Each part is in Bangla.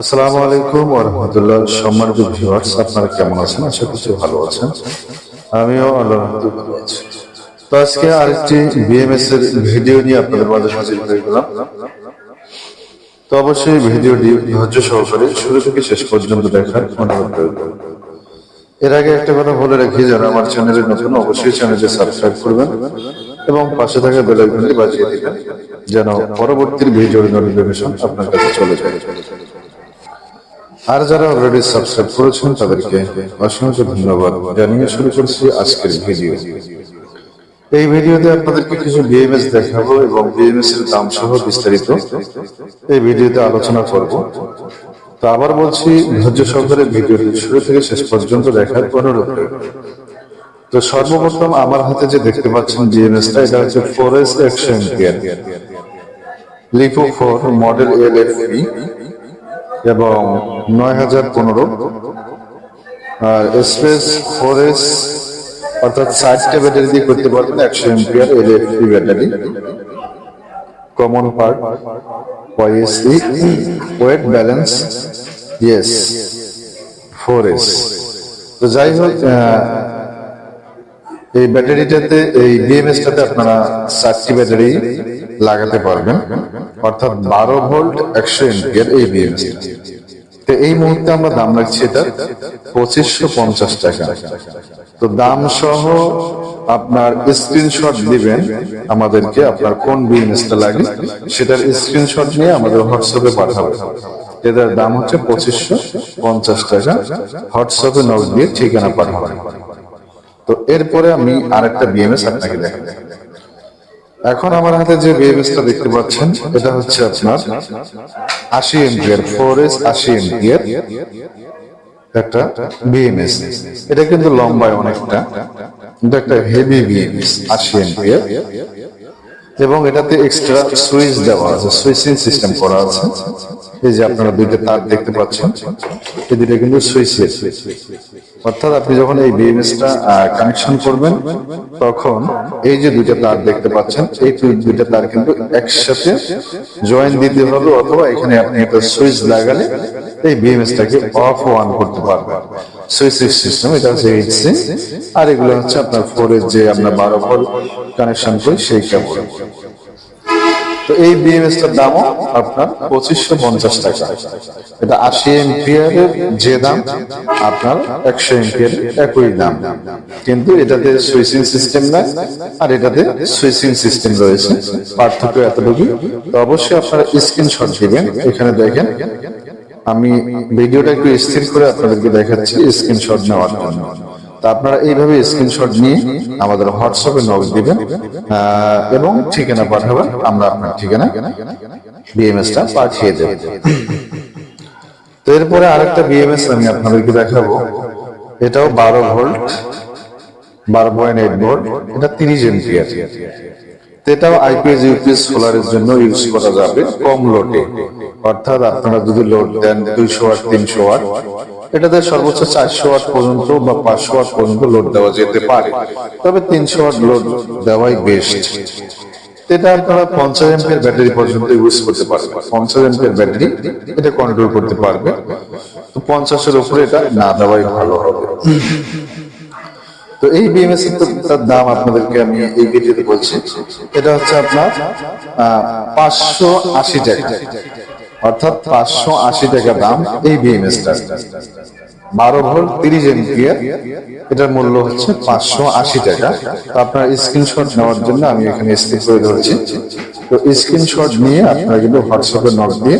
আসসালামু আলাইকুম রাহমাতুল্লাহ। সম্মানিত ভিউয়ার্স আপনারা কেমন আছেন? আশা করছি ভালো আছেন। আমিও ভালো আছি। তো আজকে আরেকটি বিএমএস এর ভিডিও নিয়ে আপনাদের মাঝে হাজির হয়ে গেলাম। তো অবশ্যই ভিডিওটি ধৈর্য সহকারে শুরু থেকে শেষ পর্যন্ত দেখার অনুরোধ করব এর আগে একটা কথা বলে রাখি, যারা আমার চ্যানেলে নতুন, অবশ্যই চ্যানেলটি সাবস্ক্রাইব করবেন এবং পাশে থাকা বেল আইকনটি বাজিয়ে দিবেন, যেন পরবর্তী ভিডিওর নোটিফিকেশন আপনার কাছে চলে যায়। আর যারা অলরেডি সাবস্ক্রাইব করেছেন তাদেরকে অসংখ্য ধন্যবাদ। জানিয়ে শুরু করছি আজকের ভিডিও। এই ভিডিওতে আপনাদেরকে কিছু বিএমএস দেখাবো এবং বিএমএস এর দাম সহ বিস্তারিত এই ভিডিওতে আলোচনা করব। তো আবার বলছি, ধৈর্য সহকারে ভিডিওটি শুরু থেকে শেষ পর্যন্ত দেখার অনুরোধ। তো সর্বপ্রথম আমার হাতে যে দেখতে পাচ্ছেন বিএমএসটা এটা হচ্ছে four S action gear lipo four model L F এবং নয় হাজার পনেরো। আর স্পেস ফোরেস অর্থাৎ ষাটটা ব্যাটারি দিয়ে করতে পারবেন একশো ampere L F battery common part YAC weight balance yes four S তো যাই হোক এই ব্যাটারিটাতে, এই বিএমএসটাতে আপনারা চারটি ব্যাটারি লাগাতে পারবেন। অর্থাৎ বারো ভোল্ট একশো এমপিয়ার এই বিএমএস তো এই মুহূর্তে আমরা দাম রাখছি এটা পঁচিশশো পঞ্চাশ টাকা। তো দাম সহ আপনার স্ক্রিনশট দিবেন আমাদেরকে, আপনার কোন বিএমএসটা লাগে, সেটার স্ক্রিনশট নিয়ে আমাদের হোয়াটসঅ্যাপে পাঠাবেন। এটার দাম হচ্ছে পঁচিশশো পঞ্চাশ টাকা। হোয়াটসঅ্যাপে নক দিয়ে ঠিকানা পাঠাবেন। তো এরপরে আমি আরেকটা বিএমএস আপনাকে দেখাবো। এখন আমার হাতে যে বিএমএসটা দেখতে পাচ্ছেন, এটা হচ্ছে আপনার আশি এমপিয়ার ফোর এস আশি এমপিয়ার একটা বিএমএস এটা কিন্তু লম্বায় অনেকটা, কিন্তু একটা হেভি বিএমএস আশি এমপিয়ার এবং এটাতে এক্সট্রা সুইচ দেওয়া আছে, সুইচিং সিস্টেম করা আছে। এই যে আপনারা দুইটা তার দেখতে পাচ্ছেন, এই দুইটা কিন্তু সুইচের। অর্থাৎ আপনি যখন এই বিএমএসটা কানেকশন করবেন, তখন এই যে দুইটা তার দেখতে পাচ্ছেন, এই দুইটা তার কিন্তু একসাথে জয়েন দিতে হবে অথবা এখানে আপনি একটা সুইচ লাগালে এই বিএমএসটাকে অফ অন করতে পারবেন। সুইচ সিস্টেম এটা হচ্ছে এইচসি আর এগুলো হচ্ছে আপনার ফোরের যে আমরা বারো ভোল্ট কানেকশন করি, সেই কেবল তো এই বিএমএসটার দামও আপনার পঁচিশশো পঞ্চাশ টাকা। এটা আশি এমপিয়ারের যে দাম, আপনার একশো এমপিয়ার একই দাম। কিন্তু এটাতে সুইচিং সিস্টেম নাই, আর এটাতে সুইচিং সিস্টেম রয়েছে। পার্থক্য এতটুকু তো অবশ্যই আপনারা স্ক্রিনশট দিবেন। এখানে দেখেন, আমি ভিডিওটা একটু স্থির করে আপনাদেরকে দেখাচ্ছি স্ক্রিনশট নেওয়ার জন্য। তা আপনারা এইভাবে স্ক্রিনশট নিয়ে আমাদের হোয়াটসঅ্যাপে নক দিবেন এবং ঠিকানা পাঠাবেন, আমরা আপনার ঠিকানা বিএমএসটা পাঠিয়ে দেব। তো এরপরে আরেকটা বিএমএস আমি আপনাদেরকে দেখাবো। এটাও বারো ভোল্ট, বারো পয়েন্ট এইট ভোল্ট, এটা তিরিশ এমপিয়ার এটাও আইপিএস ইউপিএস সোলারের জন্য ইউজ করা যাবে, কম লোডে অর্থাৎ আপনারা যদি লোড দেন দুইশো ওয়াট তিনশো ওয়াট এটাতে সর্বোচ্চ চারশো ওয়াট পর্যন্ত বা পাঁচশো ওয়াট পর্যন্ত লোড দেওয়া যেতে পারে। তবে তিনশো ওয়াট লোড দেওয়াই বেস্ট এটা আপনারা পঞ্চাশ এমপের ব্যাটারি পর্যন্ত ইউজ করতে পারবেন। পঞ্চাশ এমপের ব্যাটারি এটা কন্ট্রোল করতে পারবে তো পঞ্চাশের উপরে এটা না দেওয়াই ভালো হবে। তো এই বিএমএস তার দাম আপনাদেরকে আমি এই ভিডিওতে বলছি। এটা হচ্ছে আপনার পাঁচশো আশি টাকা। অর্থাৎ পাঁচশো আশি টাকা দাম এই বিএমএস টা বারো ভোল্ট তিরিশ এমপিয়ার, এটার মূল্য হচ্ছে পাঁচশো আশি টাকা। তো আপনার স্ক্রিনশট নেওয়ার জন্য আমি এখানে স্থির করে ধরছি। তো স্ক্রিনশট নিয়ে আপনারা কিন্তু হোয়াটসঅ্যাপে নক দিয়ে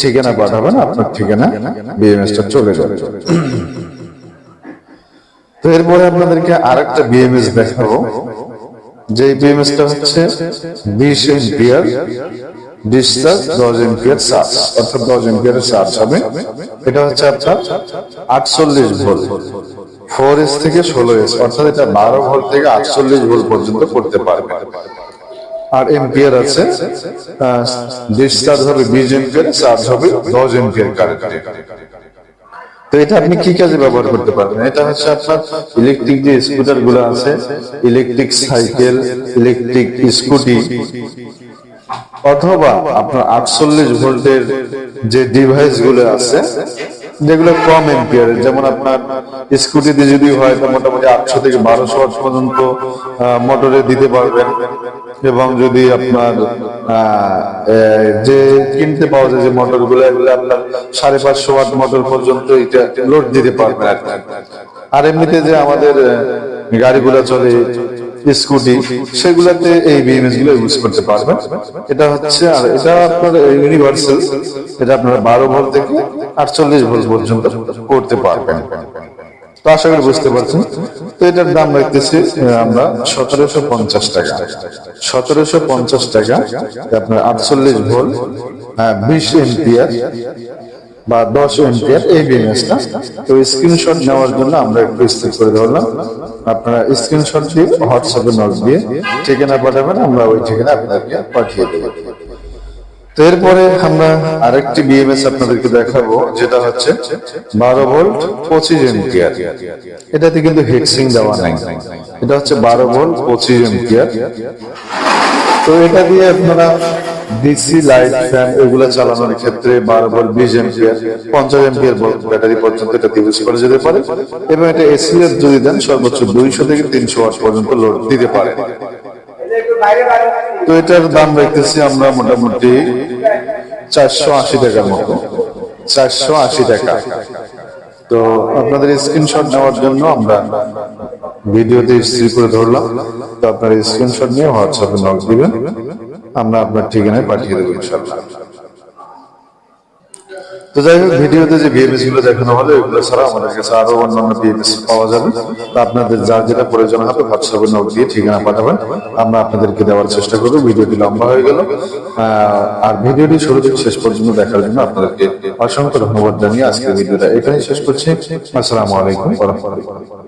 ঠিকানা পাঠাবেন, আপনার ঠিকানা বিএমএস টা চলে যাবে। তো এরপরে আপনাদেরকে আরেকটা বিএমএস দেখাবো। যে বিএমএস টা হচ্ছে বিশ এম্পিয়ার ডিসচার্জ দশ এম্পিয়ার চার্জ অর্থাৎ দশ এম্পিয়ারের চার্জ হবে। এটা হচ্ছে আপনার আটচল্লিশ ভোল্ট। ফোর এস থেকে ষোলো এস অর্থাৎ এটা বারো ভোল্ট থেকে আটচল্লিশ ভোল্ট পর্যন্ত করতে পারবে। আর এম্পিয়ার আছে ডিসচার্জ হবে বিশ এম্পিয়ার চার্জ হবে দশ এম্পিয়ার কারেন্ট তো এটা আপনি কি কাজে ব্যবহার করতে পারবেন? এটা হচ্ছে আপনার ইলেকট্রিক যে স্কুটারগুলো আছে ইলেকট্রিক সাইকেল ইলেকট্রিক স্কুটি অথবা আপনার আটচল্লিশ ভোল্টের যে ডিভাইসগুলো আছে যেগুলো কম এম্পিয়ারের যেমন আপনার স্কুটিতে যদি হয়, তো মোটামুটি আটশো থেকে বারোশো ওয়াট পর্যন্ত মোটরে দিতে পারবেন। এবং যদি আপনার যে কিনতে পাওয়া যায় যে মোটরগুলো এগুলো আপনার সাড়ে পাঁচশো ওয়াট মোটর পর্যন্ত এটা লোড দিতে পারবেন আর এমনিতে যে আমাদের গাড়িগুলো চলে স্কুটি সেগুলাতে এই বিএমএসগুলো ইউজ করতে পারবেন। এটা হচ্ছে, আর এটা আপনার ইউনিভার্সাল এটা আপনার বারো ভোল্ট থেকে আটচল্লিশ ভোল্ট পর্যন্ত করতে পারবেন। তো আশা করি বুঝতে পারছেন। তো এটার দাম রাখতেছি আমরা সতেরোশো পঞ্চাশ টাকা। সতেরোশো পঞ্চাশ টাকা আপনার আটচল্লিশ ভোল্ট বিশ এমপিয়ার। বা দশ এমপিয়ার এই বিএমএসটা তো স্ক্রিনশট নেওয়ার জন্য আমরা একটু স্থির করে ধরলাম। আপনারা স্ক্রিনশট দিয়ে হোয়াটসঅ্যাপে নক দিয়ে ঠিকানা পাঠাবেন, আমরা ওই ঠিকানা আপনাদেরকে পাঠিয়ে দেবো। তো এরপরে আমরা আরেকটি বিএমএস আপনাদেরকে দেখাবো, যেটা হচ্ছে বারো ভোল্ট পঁচিশ এম্পিয়ার এটাতে কিন্তু হিটসিং দেওয়া নাই। এটা হচ্ছে বারো ভোল্ট পঁচিশ এম্পিয়ার তো এটা দিয়ে আপনারা ডিসি লাইট ফ্যান এগুলো চালানোর ক্ষেত্রে বারো ভোল্ট, বিশ এম্পিয়ার পঞ্চাশ এম্পিয়ার ব্যাটারি পর্যন্ত এটা ইউজ করা যেতে পারে এবং এটা এসি এর যদি দেন সর্বোচ্চ দুইশো থেকে তিনশো ওয়াট পর্যন্ত লোড দিতে পারে। তো এটার দাম রাখতেছি আমরা মোটামুটি চারশো আশি টাকার মতো। চারশো আশি টাকা। তো আপনাদের স্ক্রিনশট নেওয়ার জন্য আমরা ভিডিওতে স্থির করে ধরলাম। তো আপনার স্ক্রিনশট নিয়ে হোয়াটসঅ্যাপে নক দিবেন। আমরা আপনার ঠিকানায় পাঠিয়ে দেবো তো যাই হোক, ভিডিওতে যে বিএমএসগুলো দেখানো হলো, এগুলো ছাড়া আমাদের কাছে আরও অন্যান্য বিএমএস পাওয়া যাবে। আপনাদের যার যেটা প্রয়োজন হবে হোয়াটসঅ্যাপে নোট দিয়ে ঠিকানা পাঠাবেন। আমরা আপনাদেরকে দেওয়ার চেষ্টা করব। ভিডিওটি লম্বা হয়ে গেল। আর ভিডিওটি শুরু থেকে শেষ পর্যন্ত দেখার জন্য আপনাদেরকে অসংখ্য ধন্যবাদ জানিয়ে আজকের ভিডিওটা এখানেই শেষ করছি। আসসালামু আলাইকুম রাহমাতুল্লাহ।